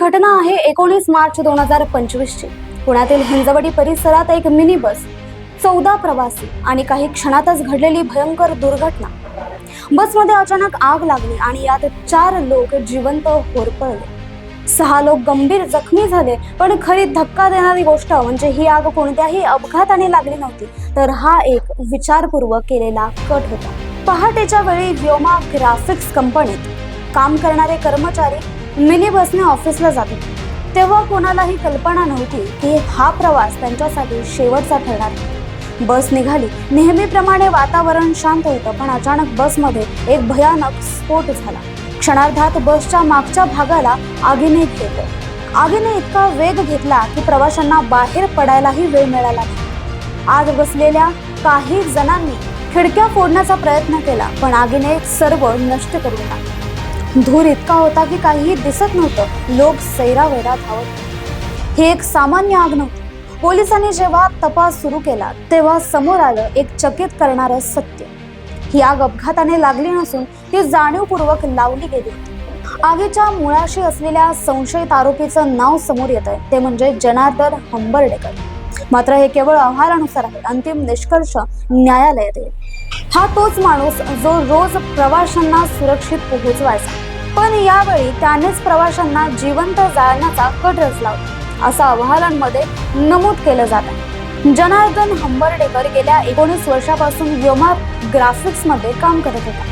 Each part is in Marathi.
घटना आहे एकोणीस मार्च दोन हजार पंचवीसची. पुण्यातील हिंजवडी परिसरात एक मिनी बस चौदा प्रवासी आणि काही क्षणातच घडलेली भयंकर दुर्घटना. बसमध्ये अचानक आग लागली आणि यात चार लोक जिवंत होरपळले. सहा लोक गंभीर जखमी झाले पण खरी धक्का देणारी गोष्ट म्हणजे ही आग कोणत्याही अपघाताने लागली नव्हती तर हा एक विचारपूर्वक केलेला कट होता. पहाटेच्या वेळी व्योमा ग्राफिक्स कंपनीत काम करणारे कर्मचारी मिनी बसने ऑफिसला जात. होती तेव्हा कोणालाही कल्पना नव्हती की हा प्रवास त्यांच्यासाठी शेवटचा ठरणार. आहे. बस निघाली. नेहमीप्रमाणे वातावरण शांत होतं पण अचानक बसमध्ये एक भयानक स्फोट झाला. क्षणार्धात बसच्या मागच्या भागाला आगीने घेतलं. आगीने इतका वेग घेतला की प्रवाशांना बाहेर पडायलाही वेळ मिळाला नाही. आत बसलेल्या काही जणांनी खिडक्या फोडण्याचा प्रयत्न केला पण आगीने सर्व नष्ट करून टाकलं. धूर इतका होता की काहीही दिसत नव्हतं. लोक सैरावैरा धावत हे एक सामान्य आग नव्हती. पोलिसांनी जेव्हा तपास सुरू केला तेव्हा समोर आलं एक चकित करणारं सत्य. ही आग अपघाताने लागली नसून ती जाणीवपूर्वक लावली गेली होती. आगीच्या मुळाशी असलेल्या संशयित आरोपीचं नाव समोर येत आहे ते म्हणजे जनार्दन हंबर्डेकर. मात्र हे केवळ अहवालानुसार आहे. अंतिम निष्कर्ष न्यायालयात येईल. हा तोच माणूस जो रोज प्रवाशांना सुरक्षित पोहोचवायचा. पण यावेळी त्यानेच प्रवाशांना जिवंत जाळण्याचा कट रचला होता असं अहवालांमध्ये नमूद केलं जात आहे. जनार्दन हंबर्डेकर गेल्या एकोणीस वर्षापासून व्योमा ग्राफिक्समध्ये काम करत होता.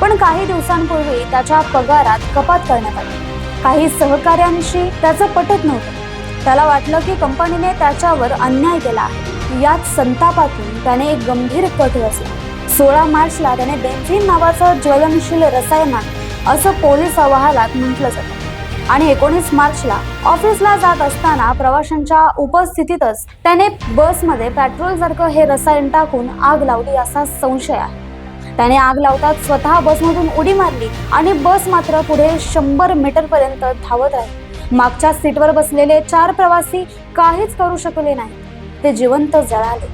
पण काही दिवसांपूर्वी त्याच्या पगारात कपात करण्यात आली. काही सहकाऱ्यांशी त्याचं पटत नव्हतं. त्याला वाटलं की कंपनीने त्याच्यावर अन्याय केला आहे. याच संतापातून त्याने एक गंभीर कट रचला. सोळा मार्चला त्याने बेन्झिन नावाचं ज्वलनशील रसायनात असं पोलीस अहवालात म्हटलं जातं. आणि एकोणीस मार्चला ऑफिसला जात असताना प्रवाशांच्या उपस्थितीतच त्याने बसमध्ये पेट्रोल सारखं हे रसायन टाकून आग लावली असा संशय आहे. त्याने आग लावताच स्वतः बसमधून उडी मारली आणि बस मात्र पुढे शंभर मीटर पर्यंत धावत आहे मागच्या सीटवर बसलेले चार प्रवासी काहीच करू शकले नाही. ते जिवंत जळाले.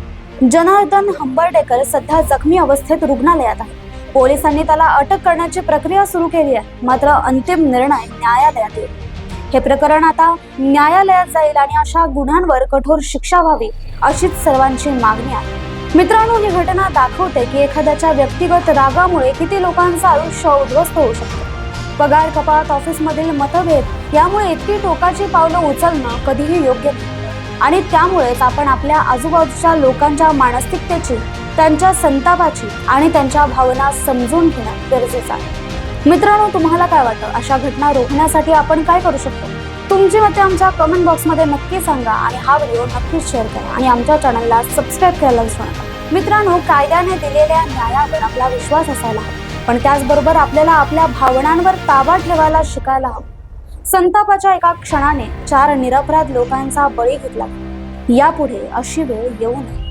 जनार्दन हंबर्डेकर सध्या जखमी अवस्थेत रुग्णालयात आहे. पोलिसांनी त्याला अटक करण्याची प्रक्रिया सुरू केली आहे. मात्र अंतिम निर्णय न्यायालयात येईल. हे प्रकरण आता न्यायालयात जाईल आणि अशा गुन्ह्यांवर कठोर शिक्षा व्हावी अशीच सर्वांची मागणी आहे. मित्रांनो ही घटना दाखवते की एखाद्याच्या व्यक्तिगत रागामुळे किती लोकांचं आयुष्य उद्ध्वस्त होऊ शकतं. पगार कपात ऑफिसमधील मतभेद यामुळे इतकी टोकाची पावलं उचलणं कधीही योग्य नाही. आणि त्यामुळेच आपण आपल्या आजूबाजूच्या लोकांच्या मानसिकतेची त्यांच्या संतापाची आणि त्यांच्या भावना समजून घेणं गरजेचं आहे. मित्रांनो तुम्हाला काय वाटतं? अशा घटना रोखण्यासाठी आपण काय करू शकतो? तुमची मते आमच्या कमेंट बॉक्समध्ये नक्की सांगा आणि हा व्हिडिओ नक्कीच शेअर करा आणि आमच्या चॅनलला सबस्क्राईब करायला विसरू नका. मित्रांनो कायद्याने दिलेल्या न्यायावर आपला विश्वास असायला हवा. पण त्याचबरोबर आपल्याला आपल्या भावनांवर ताबा ठेवायला शिकायला हवं. संतापाच्या एका क्षणाने चार निरपराध लोकांचा बळी घेतला. यापुढे अशी वेळ येऊ नये.